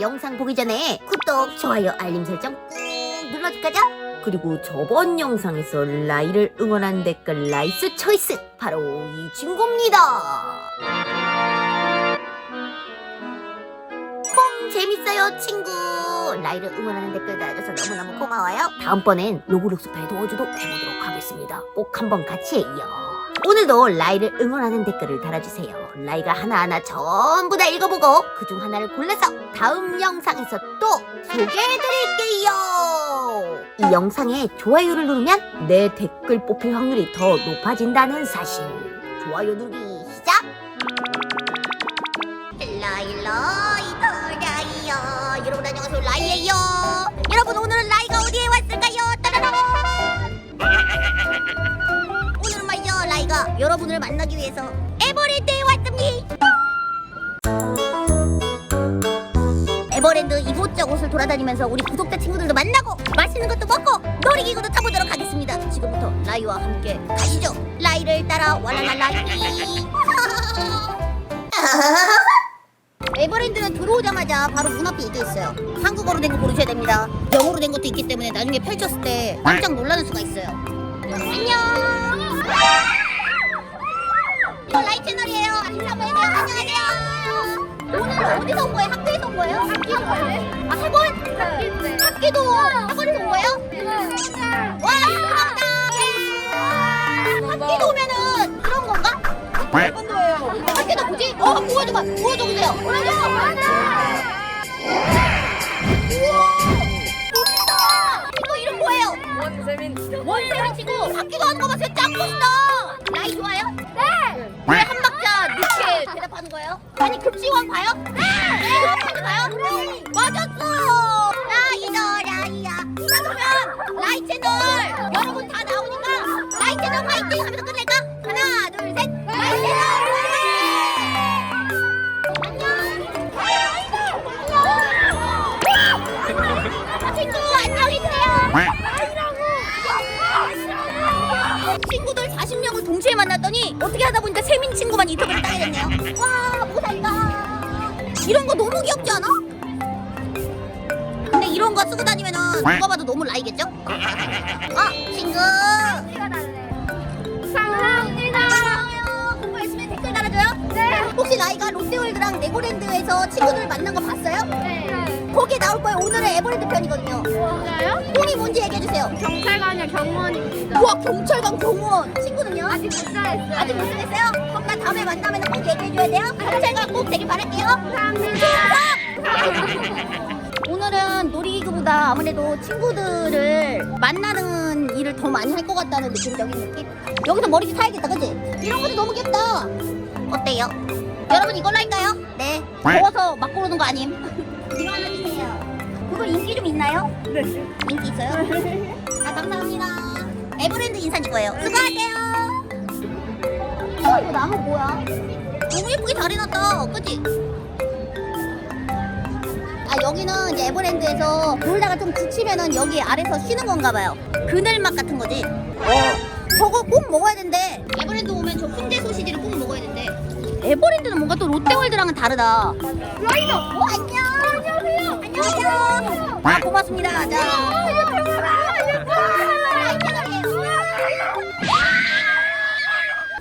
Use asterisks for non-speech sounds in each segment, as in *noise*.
영상 보기 전에 구독, 좋아요, 알림 설정 꾹 눌러줄 거죠? 그리고 저번 영상에서 라이를 응원한 댓글 라이스 초이스 바로 이 친구입니다. 콩 재밌어요 친구 라이를 응원하는 댓글 달아줘서 너무너무 고마워요 다음번엔 로블록스 배도어주도 해보도록 하겠습니다 꼭 한번 같이 해요 오늘도 라이를 응원하는 댓글을 달아주세요. 라이가 하나하나 전부 다 읽어보고 그 중 하나를 골라서 다음 영상에서 또 소개해드릴게요. 이 영상에 좋아요를 누르면 내 댓글 뽑힐 확률이 더 높아진다는 사실. 좋아요 누르기 시작! 라일라이 더라이요. 여러분 안녕하세요. 라이예요. 여러분 오늘은 라이가 어디에 왔을까요? 말이죠 *laughs* 라이가 여러분을 만나기 위해서 에버랜드에 왔습니다 에버랜드 이곳저곳을 돌아다니면서 우리 구독자 친구들도 만나고 맛있는 것도 먹고 놀이기구도 타보도록 하겠습니다 지금부터 라이와 함께 가시죠 라이를 따라 와라라라이 *laughs* 에버랜드는 들어오자마자 바로 문 앞에 이게 있어요. 한국어로 된 거 고르셔야 됩니다. 영어로 된 것도 있기 때문에 나중에 펼쳤을 때 깜짝 놀라는 수가 있어요. 안녕. 이거 라이 채널이에요. 인사 한번 해주세요. 안녕하세요. 오늘 어디서 온 거예요? 학교에서 온 거예요? 학교 아 학원? 학교도 학원에서 온 거예요? 와 감사합니다. 예. 학교도 오면은 그런 건가? 학교도 뭐지? 어 보여줘봐. 보여줘 보세요. 보여줘. 우와. 멋있다. 이거 이름 뭐예요? 원세민 치고 학교도 하는 거 봤어요. 짱 멋있다. 나이 좋아요? 네. 왜 한 박자 늦게 대답하는 거예요? 아니. 급식왕 봐요? 네. 세민 친구만 인터뷰를 따게 됐네요. 와, 모살가. 이런 거 너무 귀엽지 않아? 근데 이런 거 쓰고 다니면은 누가 봐도 너무 라이겠죠? 아, 친구. 감사합니다. 사랑해요. 공부 열심히 해 댓글 달아줘요. 네. 혹시 라이가 롯데월드랑 레고랜드에서 친구들 만난 거 봤어요? 네. 거기에 나올 거예요. 오늘의 에버랜드 편이거든요. 뭔가요? 폰이 뭔지 얘기해주세요. 경찰관이요 경무원입니다. 우와, 경찰관 경호원. 친구는요? 아직 못 잘했어요. 아직 못 정했어요? 그럼 나 다음에 만나면 꼭 얘기해줘야 돼요? 경찰관 꼭 되길 바랄게요. 감사합니다. *laughs* 오늘은 놀이기구보다 아무래도 친구들을 만나는 일을 더 많이 할 것 같다는 느낌적인 느낌? 여기서 머리띠 사야겠다, 그치? 이런 것도 너무 귀엽다. 어때요? 여러분 이걸로 할까요? 네. 더워서 막 고르는 거 아님? 이거 하나 주세요. 그거 인기 좀 있나요? 네. 인기 있어요? 아, 감사합니다. 에버랜드 인사님 거예요. 수고하세요. 어, 이거 나무 뭐야? 너무 예쁘게 잘 해놨다. 그치? 아 여기는 이제 에버랜드에서 놀다가 좀 지치면은 여기 아래서 쉬는 건가 봐요. 그늘막 같은 거지. 어. 저거 꼭 먹어야 된대. 에버랜드 오면 저 훈제 소시지를 꼭 먹어야 된대. 에버랜드는 뭔가 또 롯데월드랑은 다르다. 라이더. 어, 안녕. 안녕하세요. 안녕하세요. 아 고맙습니다. 자.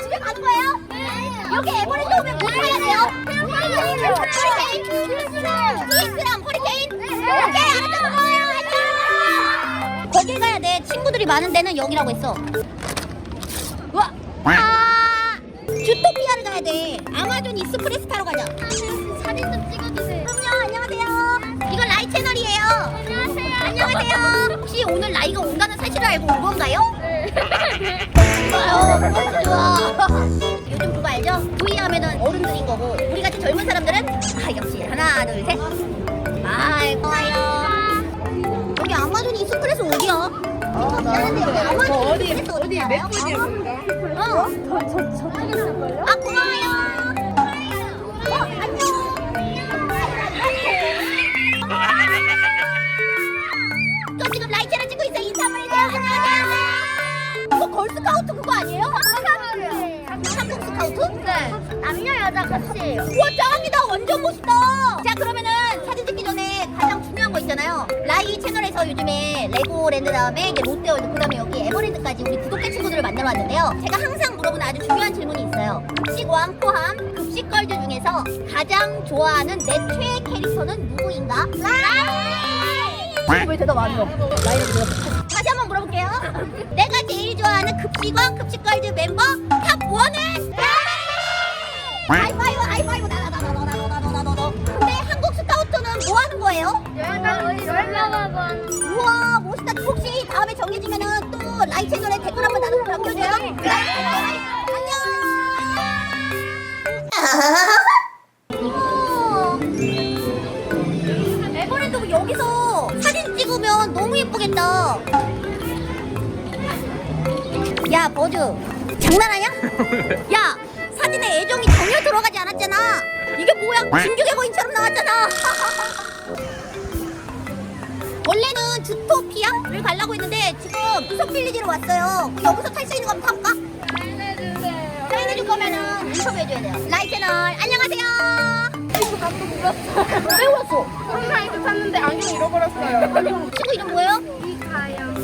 집에 가는 거예요? 여기 에버랜드 오면 뭐 사야 돼요? 허리케인! 스위스랑 허리케인? 오케이 알았어 고마워요 안녕 거길 가야 돼 친구들이 많은 데는 여기라고 했어 와 아, 주토피아를 가야 돼 아마존 익스프레스 타러 가자 사진 좀 찍어주세요. 안녕하세요. 안녕하세요 혹시 오늘 라이가 온다는 사실을 알고 온 건가요? 네. *laughs* 좋아요. 좋아. 요즘 그거 알죠? V 하면은 어른들인 거고 우리 같이 젊은 사람들은 아 역시 하나 둘 셋. 아이 고마워요. 여기 아마존 익스프레스 어디야? 어, 여기 아마존 익스프레스 어디 가요? 어. 아 고마워요. 같이. 우와 짱이다 완전 멋있다 자 그러면은 사진 찍기 전에 요즘에 레고랜드 다음에 이제 롯데월드 그다음에 여기 에버랜드까지 우리 구독자 친구들을 만나러 왔는데요. 제가 항상 물어보는 아주 중요한 질문이 있어요. 급식왕 포함 급식걸즈 중에서 가장 좋아하는 내 최애 캐릭터는 누구인가? 라이! 왜 대답 안 해요? 대답. 다시 한번 물어볼게요. 내가 제일 좋아하는 급식왕 급식걸즈 멤버 탑 1은 열나가번 우와 멋있다. 혹시 다음에 정해지면은 또 라이 채널에 댓글 한번 나눠 남겨줘요. 네. 안녕. 에버랜드 여기서 사진 찍으면 너무 예쁘겠다. 야 버즈. 장난하냐? 야 사진에 애정이 전혀 들어가지 않았잖아. 이게 뭐야? 진격의 거인처럼 나왔잖아 *laughs* 주토피아를 가려고 했는데 지금 무석 빌리지로 왔어요 여기서 탈 수 있는 거 한번 타볼까? 알려주세요 사인해줄 거면은 인터뷰 해줘야 돼요 라이 채널 안녕하세요 친구 나도 물었어 왜 울었어? 혼라이드 탔는데 안경 잃어버렸어요 *laughs* 친구 이름 뭐예요? 이가영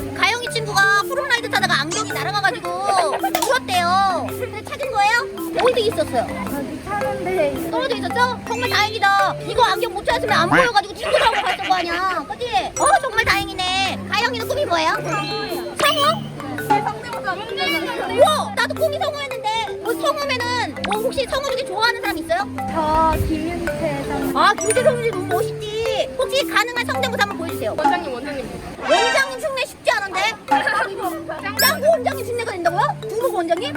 친구가 푸른라이드 타다가 안경이 날아가가지고 울었대요 근데 찾은 거예요? 어디 있었어요? 여기 타는데 떨어져 있었죠? 정말 다행이다. 이거 안경 못 찾았으면 안 보여가지고 친구들하고 갔을 거 아니야. 그치? 어, 정말 다행이네. 가영이는 꿈이 뭐예요? 성우? 성대모사 우와! 나도 꿈이 성우였는데. 뭐 성우면은, 뭐 혹시 성우 중에 좋아하는 사람 있어요? 저 김윤태 선 아, 김재 성우님 너무 멋있지. 혹시 가능한 성대모사 한번 보여주세요. 원장님 원장님 원장님 흉내 쉽지 않은데? 짱구 원장님 흉내가 된다고요? 두목 원장님?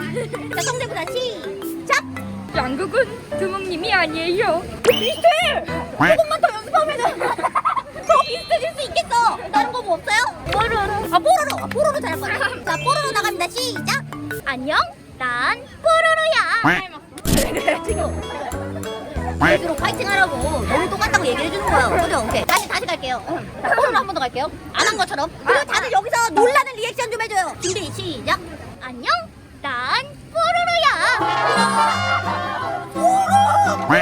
자, 성대모사 시작! 양극은 두목님이 아니에요 비슷해! 조금만 더 연습하면은 *laughs* 더 비슷해질 수 있겠어! 다른 거 뭐 없어요? 뽀로로 아 뽀로로! 아 뽀로로 잘할 것 같아 자 뽀로로 나갑니다 시작! 안녕 난 뽀로로야 해주는 거예요 그죠? 오케이 다시 다시 갈게요 자 뽀로로 한번 더 갈게요 안 한 것처럼 그리고 다들 여기서 놀라는 리액션 좀 해줘요 준비 시작! 안녕 난 뽀로로야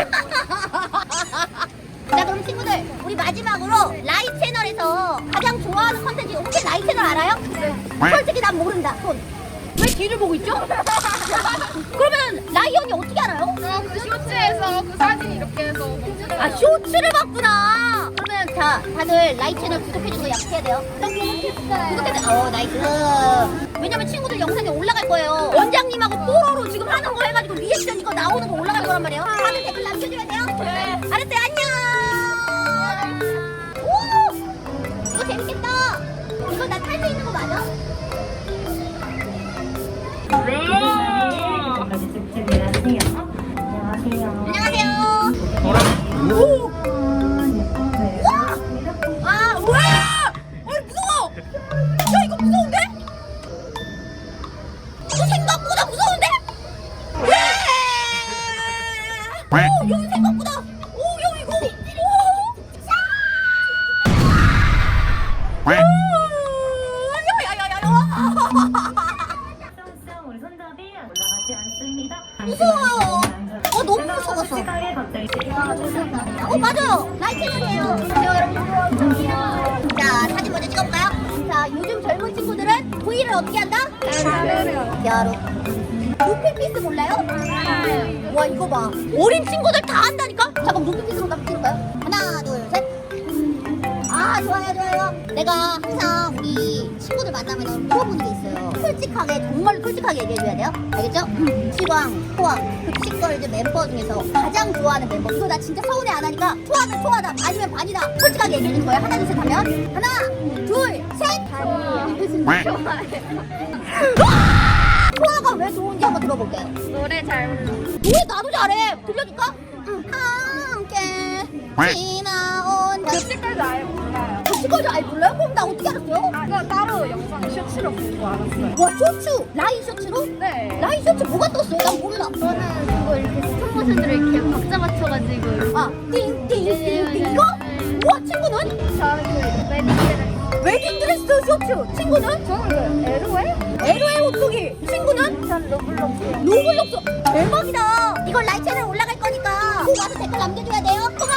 *laughs* 자 그럼 친구들 우리 마지막으로 라이 채널에서 가장 좋아하는 컨텐츠 혹시 라이 채널 알아요? 솔직히 난 모른다 손. 왜 뒤를 보고 있죠? *laughs* 아 쇼츠를 봤구나. 그러면 자 다들 라이 채널 구독해주는 거 약속해야 돼요. 구독해주세요 어 나이스. 왜냐면 친구들 영상에 올라갈 거예요. 원장님하고 뽀로로 지금 하는 거 해가지고 리액션 이거 나오는 거 올라갈 거란 말이에요. 다들 댓글 남겨줘야 돼요 어, 갑자기 어, 맞아요. 라이 채널이에요. 여러분. 자, 사진 먼저 찍어볼까요? 자, 요즘 젊은 친구들은 V를 어떻게 한다? 야로. 루피피스 몰라요? 와, 이거 봐. 어린 친구들 다 한다니까? 잠깐 루피피스로 한번 찍을까요? 아, 좋아요, 좋아요. 내가 항상 우리 친구들 만나면 물어보는 게 있어요. 솔직하게, 정말로 솔직하게 얘기해줘야 돼요. 알겠죠? 시광, 포항, 급식걸즈 멤버 중에서 가장 좋아하는 멤버. 이거 나 진짜 서운해 안 하니까 토하면 토하다, 아니면 반이다. 솔직하게 얘기해주는 거예요. 하나, 둘, 셋 하면. 하나, 둘, 셋! *laughs* 토하가 왜 좋은지 한번 들어볼게요. 노래 잘 불러 왜 나도 잘해? 들려줄까? 응. 함께 지나온 급식까지 아예 몰 급식걸즈 아예 몰라요? 그럼 나 어떻게 알았어요? 아 그거 따로 영상 쇼츠로 보고 알았어요 와 쇼츠 라이 쇼츠로? 네 라이 쇼츠 뭐가 떴어요? 난 몰라. 저는 그거 이렇게 스톱 모션들을 이렇게 박자 맞춰가지고 아 띵띵띵띵 이거? 우와 친구는 저는 그 웨딩 드레스 웨딩 드레스 쇼츠. 친구는 저는 그 에로에? 에로의 호떡이. 친구는 전 로블록스 로블록스. 대박이다. 이걸 라이 채널 올라갈 거니까 꼭 와서 댓글 남겨줘야 돼요. 고마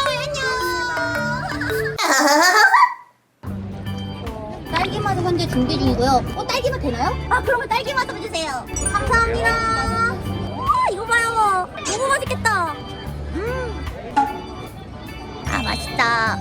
준비 중이고요. 어, 딸기맛 되나요? 아, 그러면 딸기맛으로 주세요. 감사합니다. 와, 이거 봐요. 너무 맛있겠다. 음. 아, 맛있다.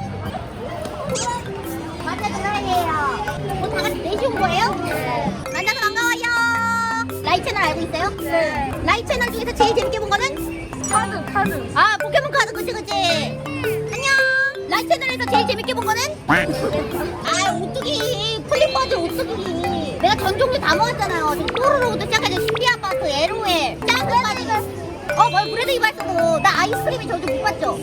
만나서 사랑해요. 뭐다 같이 넷이 온 거예요? 네. 만나서 반가워요. 라이 채널 알고 있어요? 네. 라이 채널 중에서 제일 재밌게 본 거는? 카드 카드. 아, 포켓몬 카드 그치 그치. 안녕. 라이 채널에서 제일 재밌게 본 거는? *laughs* 아, 오뚜기. 플립버드 오뚜기. 내가 전 종류 다 먹었잖아요. 저 뽀로로부터 시작해서 신비한 마트, 에로에, 짱구까지. 어, 뭐 브레드 이발소도 나 아이스크림이 저주 못 봤죠?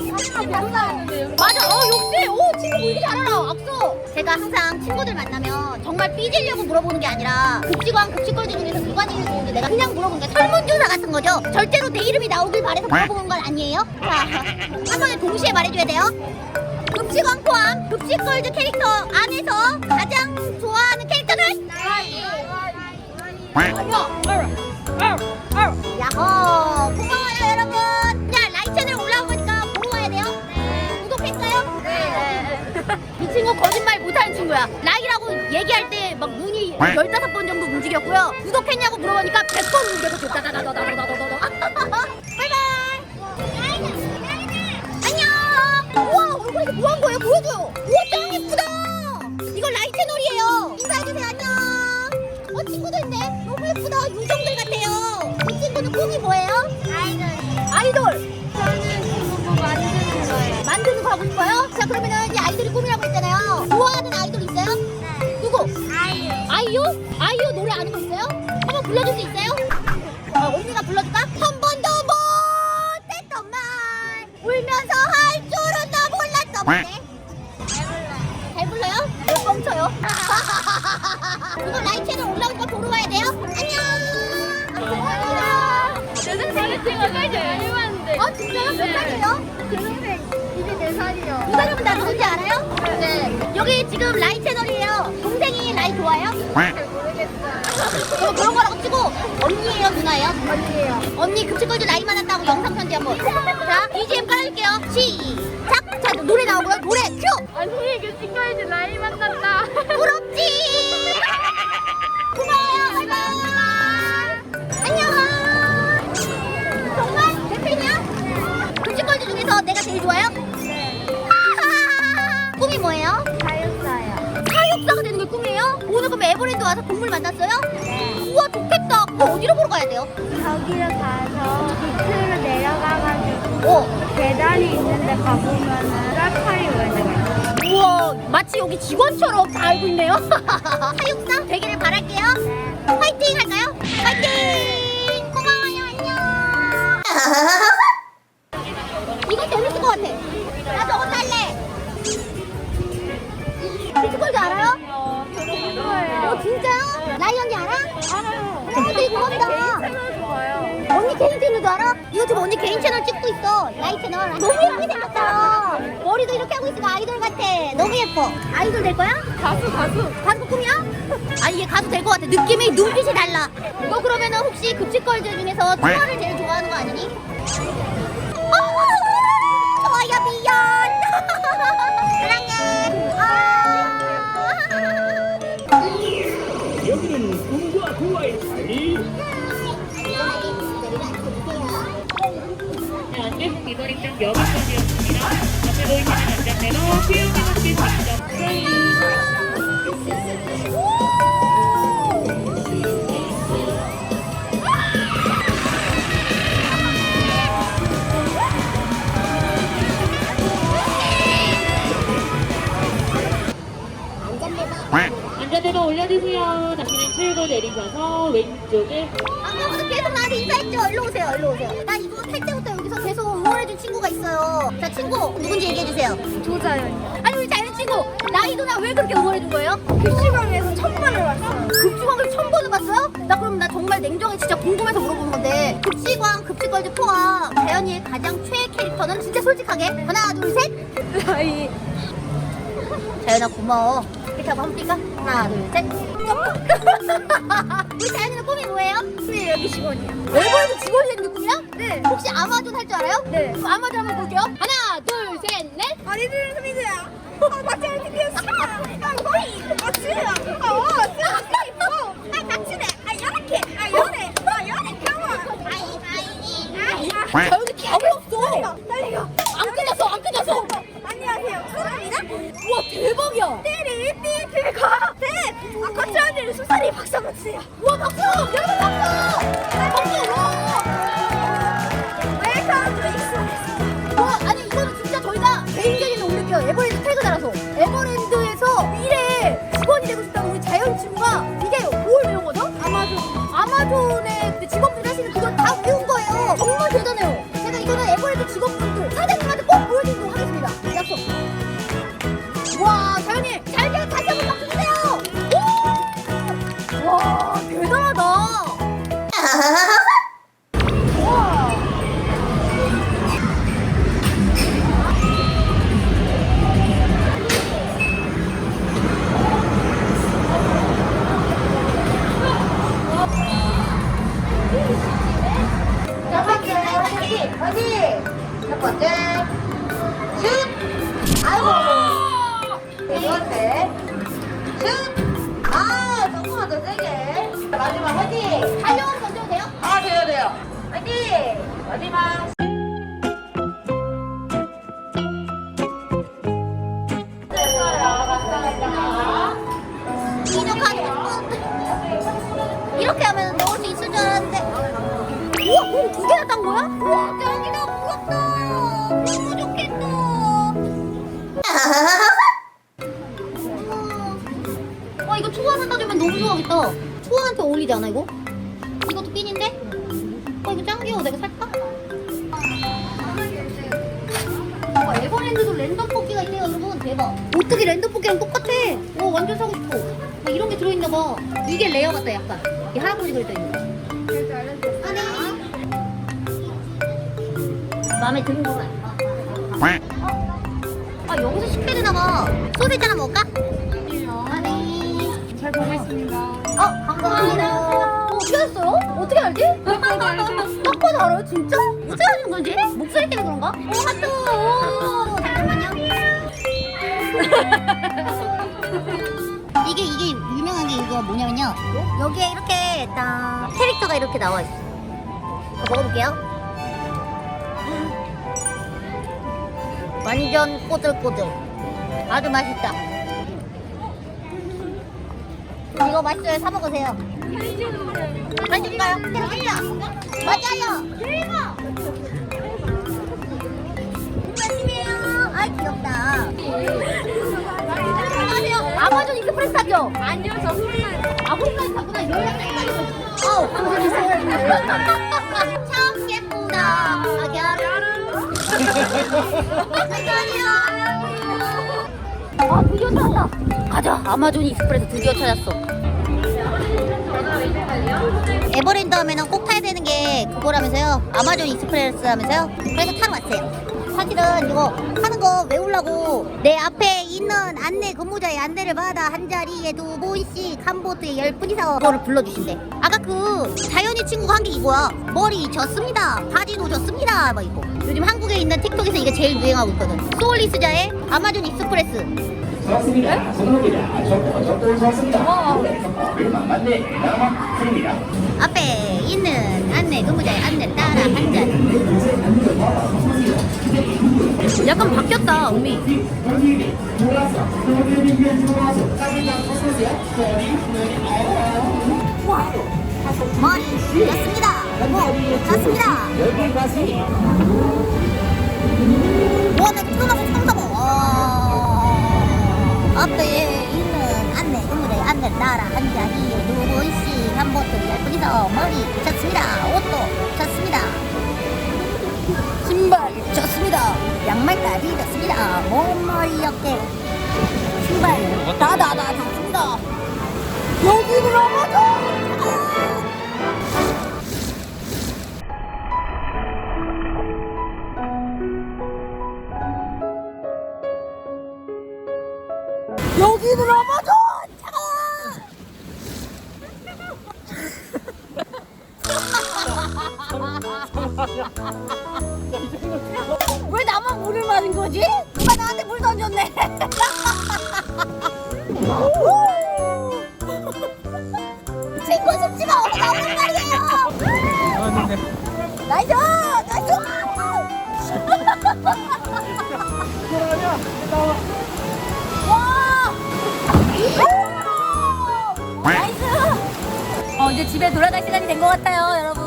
맞아. 어, 역시. 오, 친구 뭐 이렇게 잘 알아. 악수. 제가 항상 친구들 만나면 정말 삐지려고 물어보는 게 아니라 급식왕 급식걸들 중에서 누가 제일 좋은지 내가 그냥 물어보는 게 설문조사 같은 거죠. 절대로 내 이름이 나오길 바래서 물어보는 건 아니에요. 자, 한 번에 동시에 말해줘야 돼요. 급식왕 포함 급식걸즈 캐릭터 안에서 가장 좋아하는 캐릭터는? 야호! 고마워요, 여러분. 야, 라이 채널 올라온 거니까 보고 와야 돼요. 구독했어요? 이 친구 거짓말 못하는 친구야. 라이라고 얘기할 때 막 눈이 15번 정도 움직였고요. 구독했냐고 물어보니까 100번 움직여서 다다다다다다 이거 라이 채널 올라오니까 보러 와야 돼요? 안녕 감사합니다 내 동생이 제가 살짝 얄미웠는데. 어 진짜요? 몇 살이에요? 제 동생 이제 네 살이요. 이 사람은 나 누군지 알아요? 네. 여기 지금 라이 채널이에요. 동생이 라이 좋아해요? 잘 모르겠어요. 그럼 그런 거라고 치고 언니예요, 누나예요? 언니예요. 언니 급식걸즈 라이 만났다고 영상 편지 한번. 자, BGM 깔을게요. 시작. 자, 노래 나오고요. 노래 큐. 언니 친구이지 라이 만났다. 부럽지. *laughs* 동물 만났어요? 네. 우와 좋겠다. 그거 어디로 보러 가야 돼요? 저기를 가서 밑으로 내려가가지고 어. 계단이 있는데 가보면은 사파리 월드가 있어요. 우와 마치 여기 직원처럼 다 알고 있네요. *laughs* 사육사 되기를 바랄게요. 화이팅 할까요? 화이팅! 고마워요 안녕. *laughs* 개인 채널도 알아? 이거 지금 언니 개인 채널 찍고 있어. 라이 채널. 너무 예쁘게 생겼다. 머리도 이렇게 하고 있으니까 아이돌 같아. 너무 예뻐. 아이돌 될 거야? 가수 가수. 가수 꿈이야? *laughs* 아 이게 가수 될 것 같아. 느낌이 눈빛이 달라. 너 그러면은 혹시 급식걸즈 중에서 투어를 제일 좋아하는 거 아니니? 비거리장 여기까지였습니다. 앞에 보이시는 안전대로 수영이 높이 직접 안전대로 올려주세요. 다시는 출구 내리셔서 왼쪽에 아까부터 계속 나한테 인사했죠? 일로 오세요, 일로 오세요. 친구가 있어요. 자, 친구 누군지 얘기해주세요. 조자연. 아니 우리 자연 친구 나이도 나 왜 그렇게 응원해준 거예요? PC방에서 첫 번을 왔어요. 급식왕을 처음 보는 봤어요? 나 그럼 나 정말 냉정히 진짜 궁금해서 물어보는 건데 급식왕 급식걸즈 포함 자연이의 가장 최애 캐릭터는 진짜 솔직하게 하나 둘 셋. 라이. 자연아 고마워. 이렇게 하고 한번 하나 둘셋. 이 자연이는 꿈이 뭐예요? 네 여기 직원이요 외부에서 직원이 된 누구야? 네. 혹시 아마존 할 줄 알아요? 네. 아마존 한번 볼게요. 하나 둘셋넷. 아리들 소민이야 아 박자연 TPS 야 거의 맞지? 아, 박치네 아 이렇게 아 딸리가! 딸리가! 우와 대박이야. 띠리 띠리 가. 네. 아까 트렌드 수산이 박수 한번 주세요. 와 박수. 여러분 박수. 박수. 어울리지 않아 이거? 이것도 핀인데? 와 이거 짱 귀여워 내가 살까? 와 에버랜드도 랜덤 뽑기가 있네요 여러분. 대박. 어떻게 랜덤 뽑기랑 똑같아. 와 완전 사고 싶어. 막 이런 게 들어있나 봐. 이게 레어 같다 약간. 이 할아버지 그려져 있는 거. 아, 네. 마음에 드는 거가 아 어떻게 알지? 딱 봐도 알아요 진짜? 어떻게 아는 거지? 목소리 때문에 그런가? 어 하트 오 잠깐만요 이게 이게 유명한 게 이거 뭐냐면요 여기에 이렇게 딱 캐릭터가 이렇게 나와 있어 먹어볼게요 완전 꼬들꼬들 아주 맛있다 이거 맛있어요 사 먹으세요 맛있죠? 맞아요. 대박 맛있네요. 아이 귀엽다. 안녕하세요. 아마존 익스프레스 타죠? 아니요 저 홀라요. 아 홀라요 타구나. 헷갈리고 어우 감사합니다. 참 예쁘다. 아 드디어 찾았다. 가자. 아마존 익스프레스 드디어 찾았어 에버랜드 하면은 꼭 타야 되는 게 그거라면서요. 아마존 익스프레스 하면서요. 그래서 타러 왔어요. 사실은 이거 하는 거 외우려고 내 앞에 있는 안내 근무자의 안내를 받아 한 자리에 두 분씩 한 보트에 열 분이서 그거를 불러주신대. 아까 그 자연이 친구가 한 게 이거야? 머리 졌습니다. 바지도 졌습니다. 막 이거. 요즘 한국에 있는 틱톡에서 이게 제일 유행하고 있거든. 소울리스자의 아마존 익스프레스 좋습니다. 선호입니다. 좋고 좋고 좋습니다. 그만 맞네. 나만. 앞에 있는 안내 근무자의 안내 따라 한 자리 약간 바뀌었다 와 머리 졌습니다 목 졌습니다 와나 태어나서 처음 타봐 와. 앞에 있는 안내 근무자의 안내 따라 한 자리에 두 분씩 한 보트 열 분이서 머리 졌습니다. 옷도 졌습니다. 신발 졌습니다. 양말까지 졌습니다. 몸머리 어깨 신발 다다다 졌습니다. 여기는 아마 여기는 아마존 차가워 왜 나만 물을 마는 거지? 누가 나한테 물 던졌네. 친구 숙지가 어디 나오는 말이에요. 나이스, 나이스. 와. 나이 이제 집에 돌아갈 시간이 된 것 같아요, 여러분.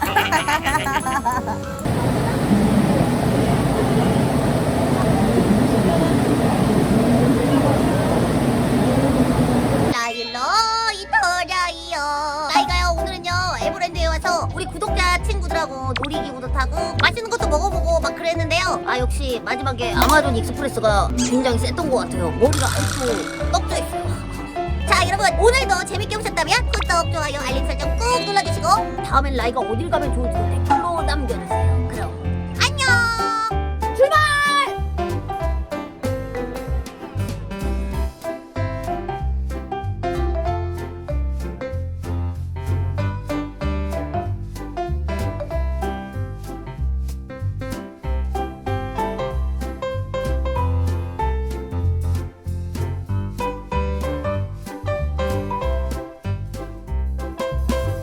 *laughs* 아 역시 마지막에 아마존 익스프레스가 굉장히 셌던 것 같아요. 머리가 아직도 떡져 있어요. 자 여러분 오늘도 재밌게 보셨다면 구독 좋아요 알림 설정 꾹 눌러주시고 다음엔 라이가 어딜 가면 좋을지 댓글로 남겨주세요